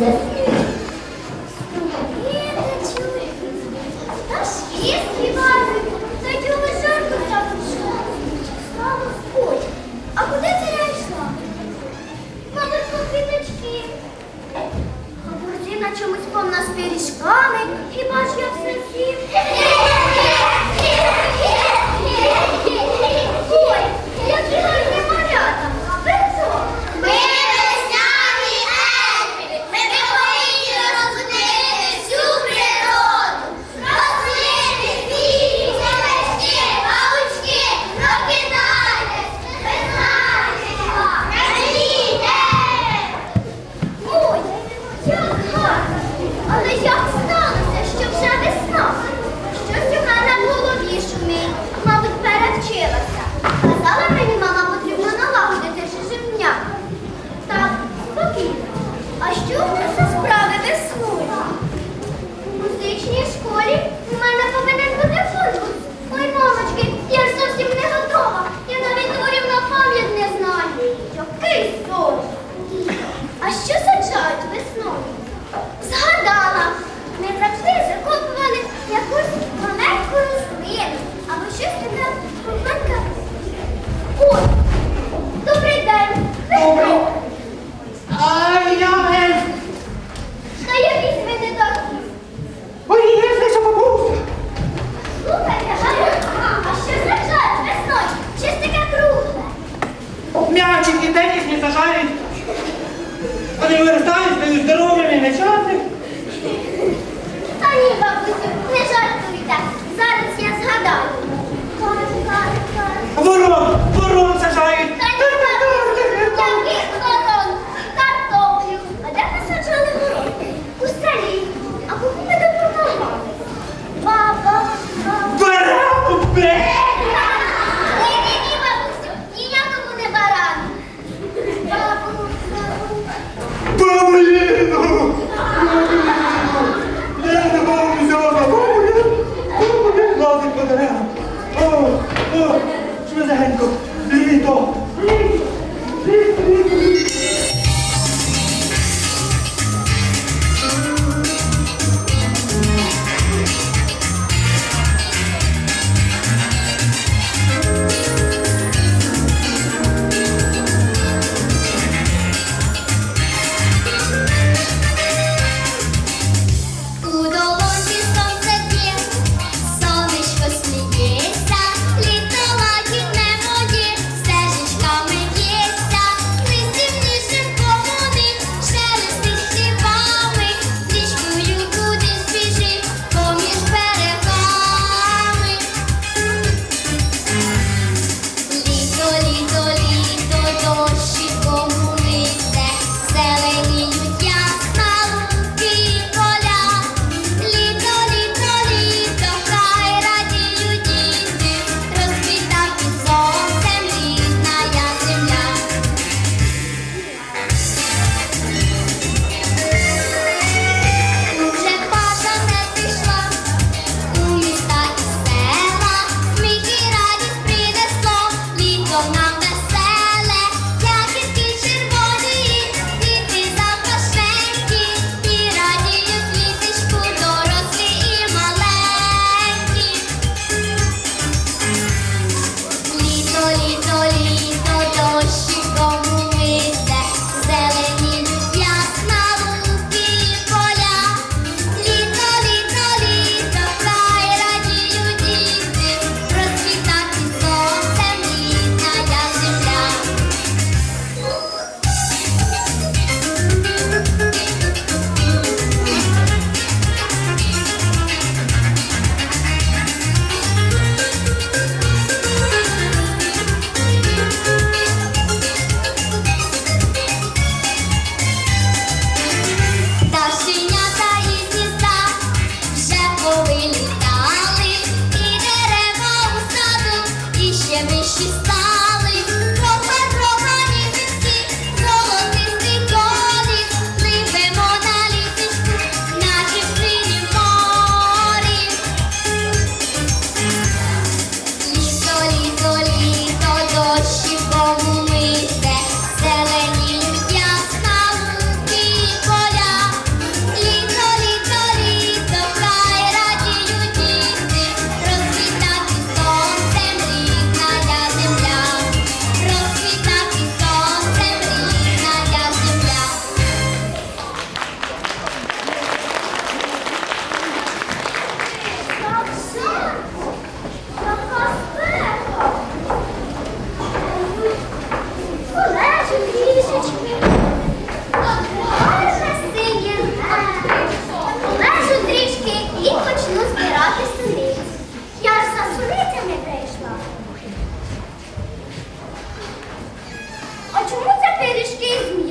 business і ще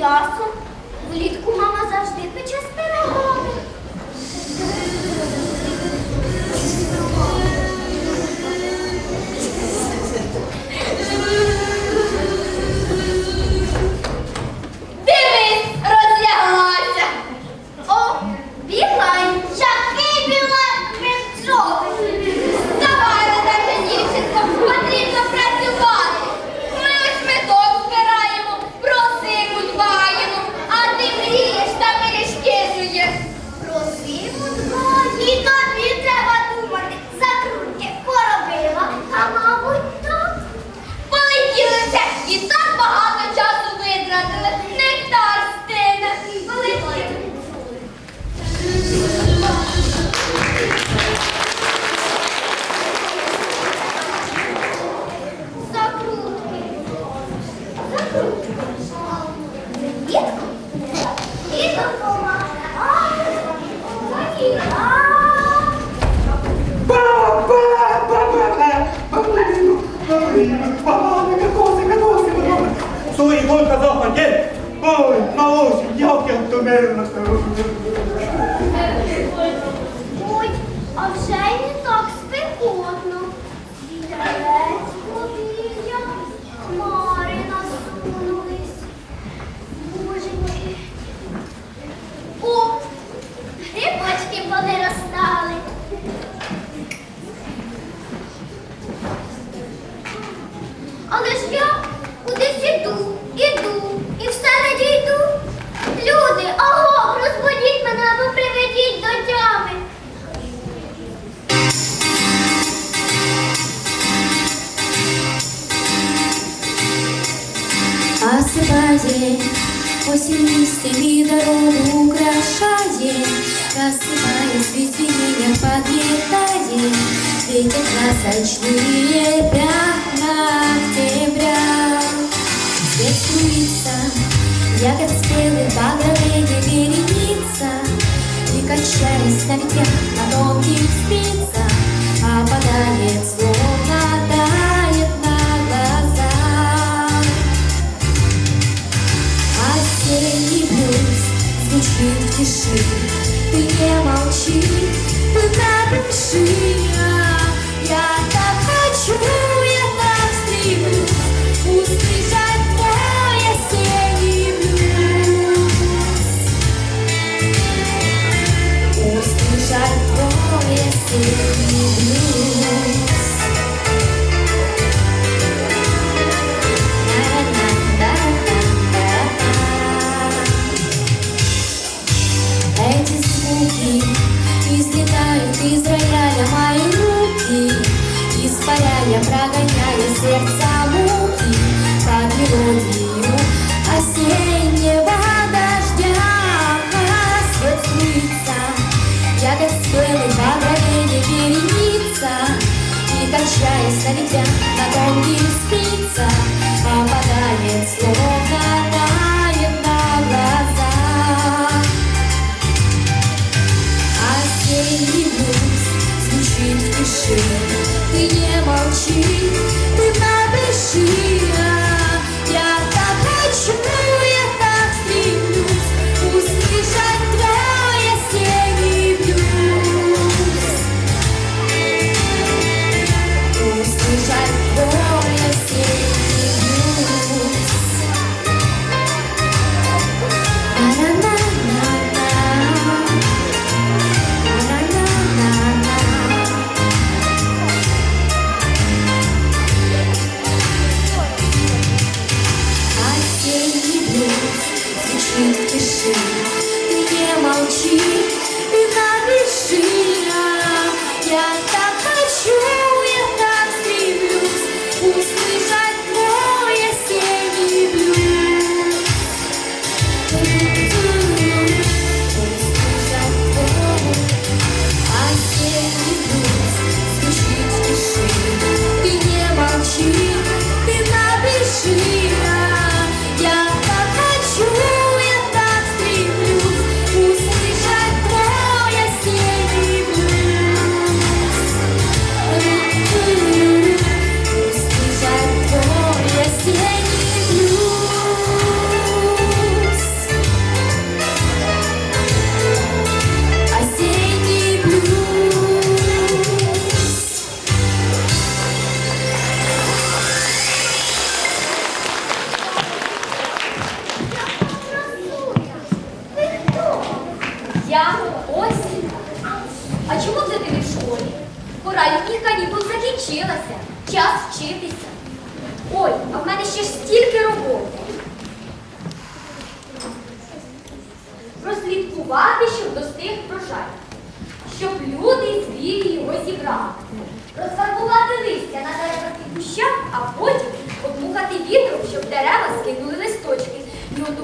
м'ясом? Влітку мама завжди пече з пирогами. Пане Микоси, Микоси, Микоси. Стой, Іван казав, а де? Ой, малосі, як я втомив на старому. рассыпаясь, ведь меня подметает Видят красочные пятна октября. Здесь курица, ягод спелый, багровенье вереница И качаясь на ветрях, на тонких спицах а Опадает дыши, ты не молчи, ты напиши, я так хочу. сердца муки Под мелодию осеннего дождя. Свет ягод спелых в огранении вереница И качаясь на ветвях на тонких спицах Попадает слово, тает на глаза. Осенний грусть звучит в тиши Ты не молчи, ты напиши.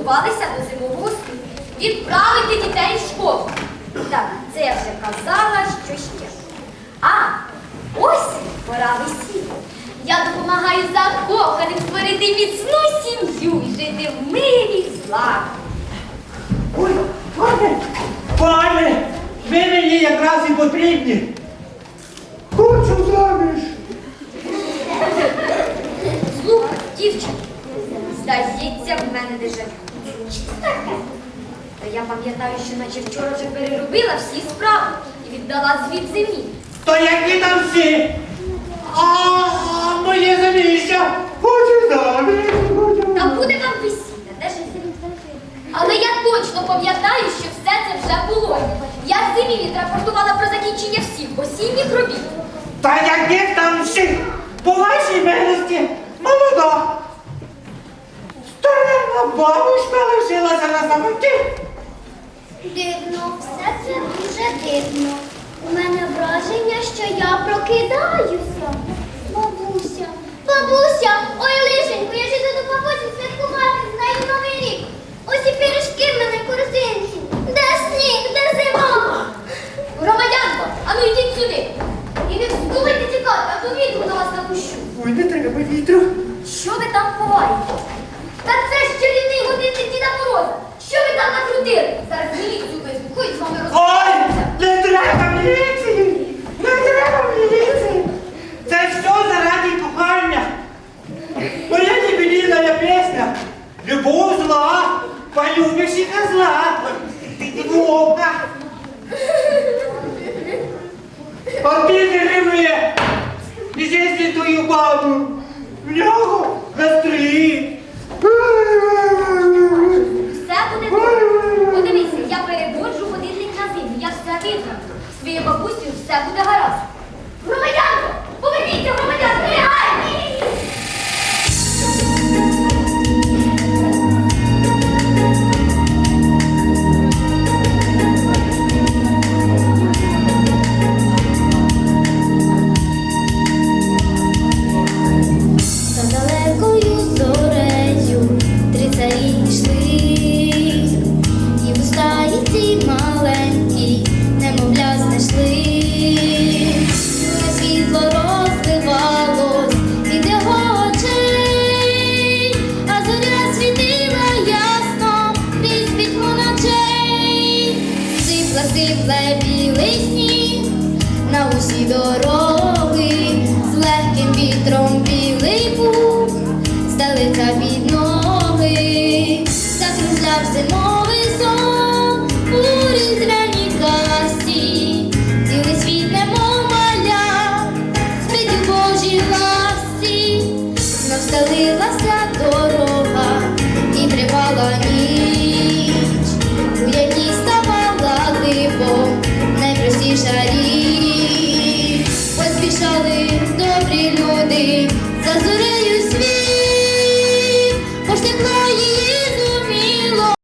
готувалися до зимового світу. Відправити дітей в школу. Так, це я вже казала, що ще. А ось пора весілля. Я допомагаю закоханим створити міцну сім'ю і жити в мирі зла. Ой, пане, пане, ви мені якраз і потрібні. Хочу заміж. Слухай, дівчинка, здається, в мене дежавю. Що це? Та я пам'ятаю, що наче вчора вже переробила всі справи і віддала звіт землі. То які там всі? А, моє заміжжя. Хочу заміж. Та буде вам весілля, де ж Але я точно пам'ятаю, що все це вже було. Я з землі відрапортувала про закінчення всіх осінніх робіт. Та яких там всіх? По вашій милості бабушка лишилася на самоті. Дивно, все це дуже дивно. У мене враження, що я прокидаюся. Бабуся, бабуся, ой, лишенько, я ж іду до бабусі святкувати з нею новий рік. Ось і пиріжки в мене корзинці. Де сніг, де зима? Громадянко, а ну йдіть сюди. І не вздумайте тікати, а то вітру на вас напущу. Ой, не треба вітру. Що ви